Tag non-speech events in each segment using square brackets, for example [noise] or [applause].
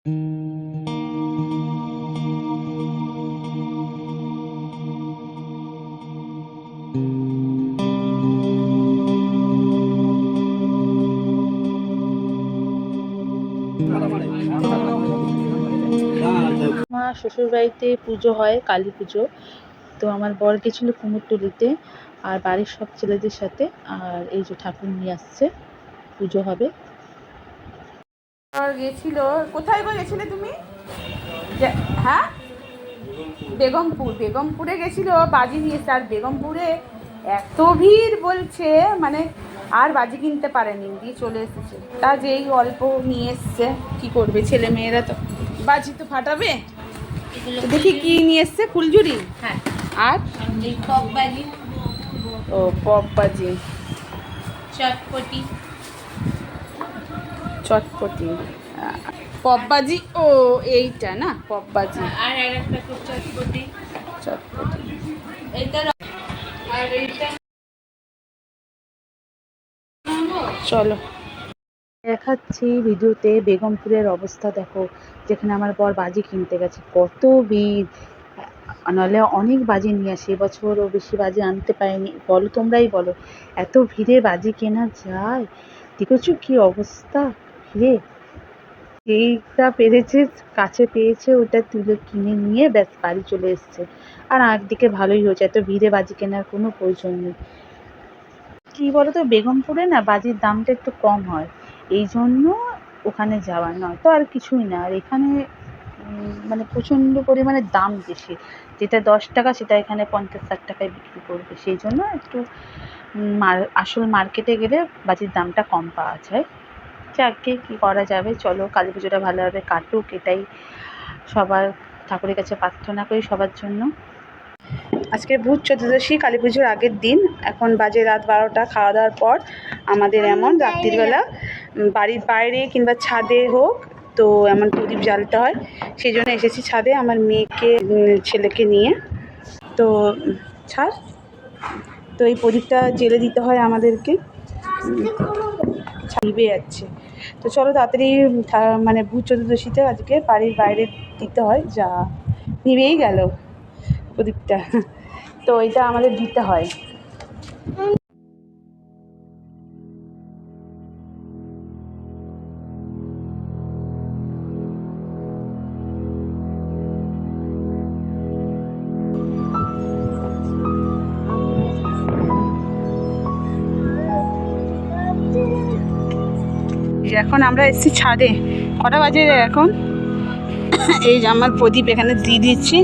আমার শ্বশুরবাড়িতে পুজো হয়, কালী পুজো। তো আমার বর গেছিল কুমোরটুলিতে আর বাড়ির সব ছেলেদের সাথে আর এই যে ঠাকুর নিয়ে আসছে, পুজো হবে। গেছিল। কোথায় গো গেছিলে তুমি? হ্যাঁ? বেগমপুর বেগমপুরে গেছিল বাজি নিয়ে এসছে আর বেগমপুরে এত ভিড় বলছে মানে আর বাজি কিনতে পারেনি দিয়ে চলে এসেছে। তা যেই অল্প নিয়ে এসছে কি করবে ছেলে মেয়েরা তো? বাজি তো ফাটাবে? দেখি কি নিয়ে এসছে ফুলঝুরি? হ্যাঁ। আর? পপ বাজি ও পপ বাজি চটপটি। চটপটি। পপবাজি? ও এইটা না পপবাজি। আর একটা চটপটি। চটপটি। এইটা আর এইটা চলো। দেখাচ্ছি ভিডিওতে বেগমপুরের অবস্থা দেখো। যেখানে আমার বর বাজি কিনতে গেছে। কত ভিড়। নাহলে অনেক বাজি নিয়ে আসে। এবছর ও বেশি বাজি আনতে পারেনি। বলো তোমরাই বলো। এত ভিড়ে বাজি কেনা যায়? দেখেছ কি অবস্থা? ভিড়ে এইটা পেরেছে, কাছে পেয়েছে, ওটা তুলে কিনে নিয়ে ব্যাস বাড়ি চলে এসছে। আর একদিকে ভালোই হয়েছে, এত ভিড়ে বাজি কেনার কোনো প্রয়োজন নেই। কী বলো তো বেগমপুরে না বাজির দামটা একটু কম হয়। এই জন্য ওখানে যাওয়া নয়। তো আর কিছুই না, আর এখানে মানে প্রচণ্ড পরিমাণে দাম বেশি। যেটা দশ টাকা, সেটা এখানে পঞ্চাশ ষাট টাকায় বিক্রি করবে। সেই জন্য একটু মার- আসল মার্কেটে গেলে বাজির দামটা কম পাওয়া যায়। যাকে কী করা যাবে চলো কালী পুজোটা ভালোভাবে কাটুক এটাই সবার ঠাকুরের কাছে প্রার্থনা করি সবার জন্য। আজকে ভূত চতুর্দশী কালী পুজোর আগের দিন এখন বাজে রাত বারোটা খাওয়া দাওয়ার পর আমাদের এমন রাত্রিবেলা বাড়ির বাইরে কিংবা ছাদে হোক তো এমন প্রদীপ জ্বালতে হয় সেই জন্য এসেছি ছাদে আমার মেয়েকে ছেলেকে নিয়ে। তো ছাদ? তো এই প্রদীপটা জেলে দিতে হয় আমাদেরকে। নিভে যাচ্ছে। তো চলো তাড়াতাড়ি মানে ভূত চতুর্দশীতে আজকে বাড়ির বাইরে দিতে হয়, যা নিভেই গেল প্রদীপটা। তো এটা আমাদের দিতে হয়। যে এখন আমরা এসেছি ছাদে। কটা বাজে এখন? এই যে আমার প্রদীপ এখানে দিয়ে দিচ্ছি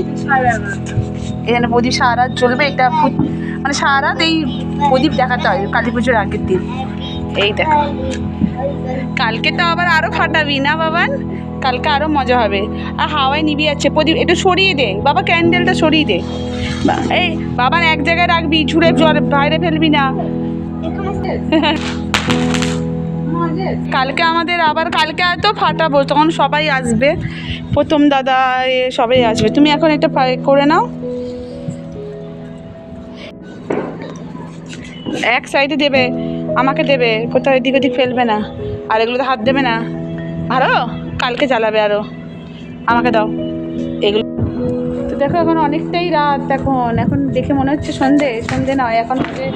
এখানে প্রদীপ সারা রাত চলবে এটা মানে সারা রাত এই প্রদীপ দেখাতে হয় কালী পুজোর আগের দিন। এই দেখো। কালকে তো আবার আরও ফাটাবি না বাবান? কালকে আরও মজা হবে। আর হাওয়ায় নিবি যাচ্ছে। প্রদীপ একটু সরিয়ে দে। বাবা ক্যান্ডেলটা সরিয়ে দে। এই বাবান এক জায়গায় রাখবি। ছুঁড়ে জল বাইরে ফেলবি না। [laughs] কালকে আমাদের আবার, কালকে হয়তো ফাটাবো, তখন সবাই আসবে। প্রথম দাদা এ সবাই আসবে। তুমি এখন এটা করে নাও। এক সাইডে দেবে, আমাকে দেবে, কোথাও এদিক ওদিক ফেলবে না, আর এগুলোতে হাত দেবে না। আরও কালকে জ্বালাবে আরও আমাকে দাও। এগুলো তো দেখো এখন অনেকটাই রাত এখন। এখন দেখে মনে হচ্ছে সন্ধে। সন্ধে নয়, এখন বাজে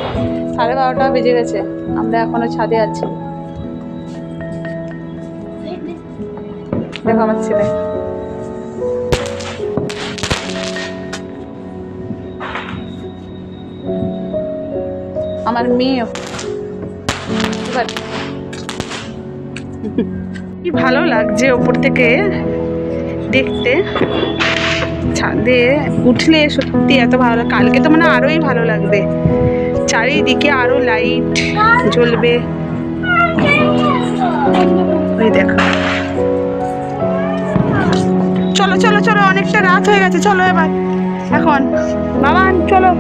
সাড়ে বারোটা বেজে গেছে। আমরা এখনও ছাদে আছি। দেখো আমার ছেলে। আমার মেয়ে। কি ভালো লাগছে ওপর থেকে দেখতে। ছাদে উঠলে সত্যি এত ভালো কালকে তো মানে আরোই ভালো লাগবে। চারিদিকে আরও লাইট জ্বলবে। ওই দেখো। চলো চলো চলো অনেকটা রাত হয়ে গেছে চলো এবার। এখন বাবা চলো।